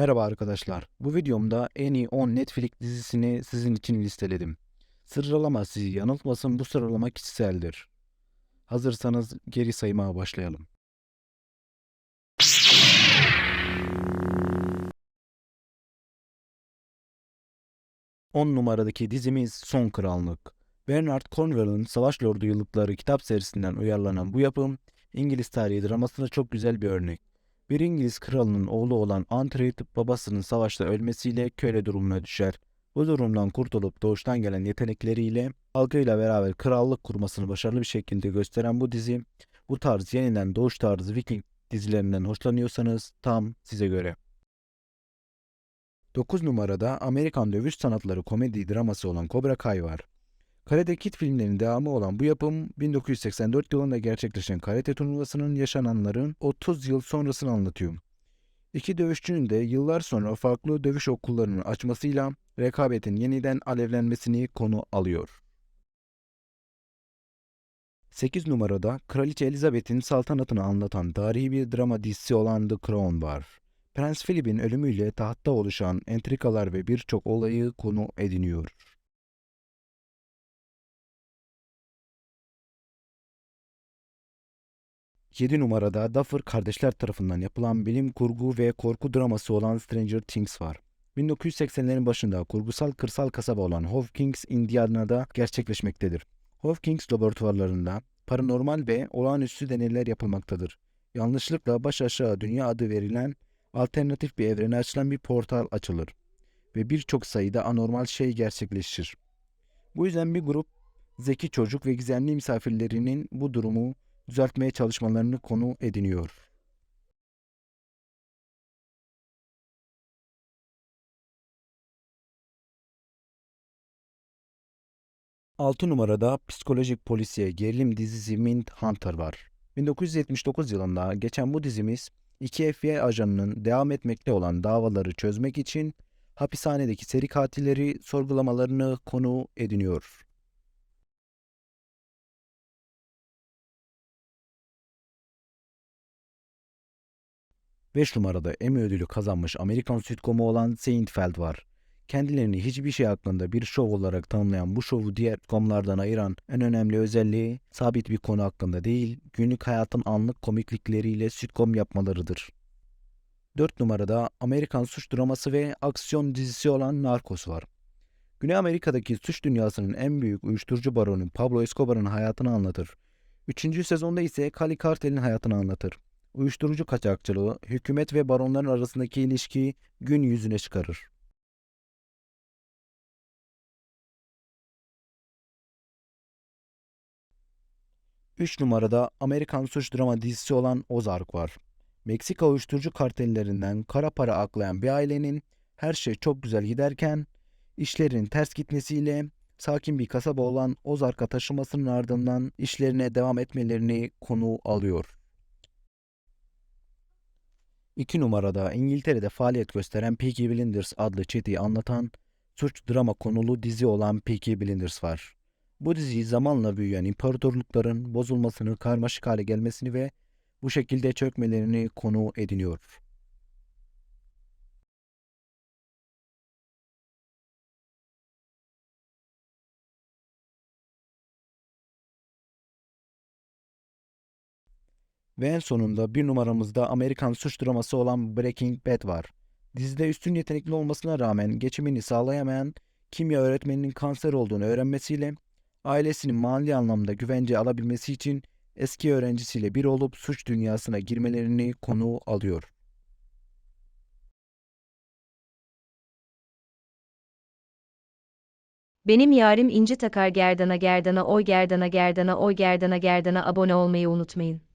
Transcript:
Merhaba arkadaşlar. Bu videomda en iyi 10 Netflix dizisini sizin için listeledim. Sıralama sizi yanıltmasın bu sıralama kişiseldir. Hazırsanız geri saymaya başlayalım. On numaradaki dizimiz Son Krallık. Bernard Cornwell'ın Savaş Lordu Yıllıkları kitap serisinden uyarlanan bu yapım, İngiliz tarihi dramasına çok güzel bir örnek. Bir İngiliz kralının oğlu olan Antred babasının savaşta ölmesiyle köle durumuna düşer. Bu durumdan kurtulup doğuştan gelen yetenekleriyle halkıyla beraber krallık kurmasını başarılı bir şekilde gösteren bu dizi, bu tarz yeniden doğuş tarzı Viking dizilerinden hoşlanıyorsanız tam size göre. 9 numarada Amerikan dövüş sanatları komedi draması olan Cobra Kai var. Karate Kid filmlerinin devamı olan bu yapım 1984 yılında gerçekleşen karate turnuvasının yaşananların 30 yıl sonrasını anlatıyor. İki dövüşçünün de yıllar sonra farklı dövüş okullarının açmasıyla rekabetin yeniden alevlenmesini konu alıyor. 8 numarada Kraliçe Elizabeth'in saltanatını anlatan tarihi bir drama dizisi olan The Crown var. Prens Philip'in ölümüyle tahtta oluşan entrikalar ve birçok olayı konu ediniyor. 7 numarada Duffer kardeşler tarafından yapılan bilim kurgu ve korku draması olan Stranger Things var. 1980'lerin başında kurgusal kırsal kasaba olan Hawkins, Indiana'da gerçekleşmektedir. Hawkins laboratuvarlarında paranormal ve olağanüstü deneyler yapılmaktadır. Yanlışlıkla baş aşağı dünya adı verilen alternatif bir evrene açılan bir portal açılır ve birçok sayıda anormal şey gerçekleşir. Bu yüzden bir grup zeki çocuk ve gizemli misafirlerinin bu durumu düzeltmeye çalışmalarını konu ediniyor. Altı numarada psikolojik polisiye gerilim dizisi Mindhunter var. 1979 yılında geçen bu dizimiz iki FBI ajanının devam etmekte olan davaları çözmek için hapishanedeki seri katilleri sorgulamalarını konu ediniyor. 5 numarada Emmy ödülü kazanmış Amerikan sitcomu olan Seinfeld var. Kendilerini hiçbir şey hakkında bir şov olarak tanımlayan bu şovu diğer sitcomlardan ayıran en önemli özelliği sabit bir konu hakkında değil, günlük hayatın anlık komiklikleriyle sitcom yapmalarıdır. 4 numarada Amerikan suç draması ve aksiyon dizisi olan Narcos var. Güney Amerika'daki suç dünyasının en büyük uyuşturucu baronu Pablo Escobar'ın hayatını anlatır. Üçüncü sezonda ise Cali Kartel'in hayatını anlatır uyuşturucu kaçakçılığı, hükümet ve baronların arasındaki ilişkiyi gün yüzüne çıkarır. Üç numarada Amerikan suç drama dizisi olan Ozark var. Meksika uyuşturucu kartellerinden kara para aklayan bir ailenin her şey çok güzel giderken işlerin ters gitmesiyle sakin bir kasaba olan Ozark'a taşımasının ardından işlerine devam etmelerini konu alıyor. 2 numarada İngiltere'de faaliyet gösteren Peaky Blinders adlı çeteyi anlatan suç drama konulu dizi olan Peaky Blinders var. Bu dizi zamanla büyüyen imparatorlukların bozulmasını, karmaşık hale gelmesini ve bu şekilde çökmelerini konu ediniyor. Ve en sonunda bir numaramızda Amerikan suç draması olan Breaking Bad var. Dizide üstün yetenekli olmasına rağmen geçimini sağlayamayan kimya öğretmeninin kanser olduğunu öğrenmesiyle ailesinin mali anlamda güvence alabilmesi için eski öğrencisiyle bir olup suç dünyasına girmelerini konu alıyor. Benim yarim inci takar gerdana gerdana oy gerdana gerdana oy gerdana gerdana abone olmayı unutmayın.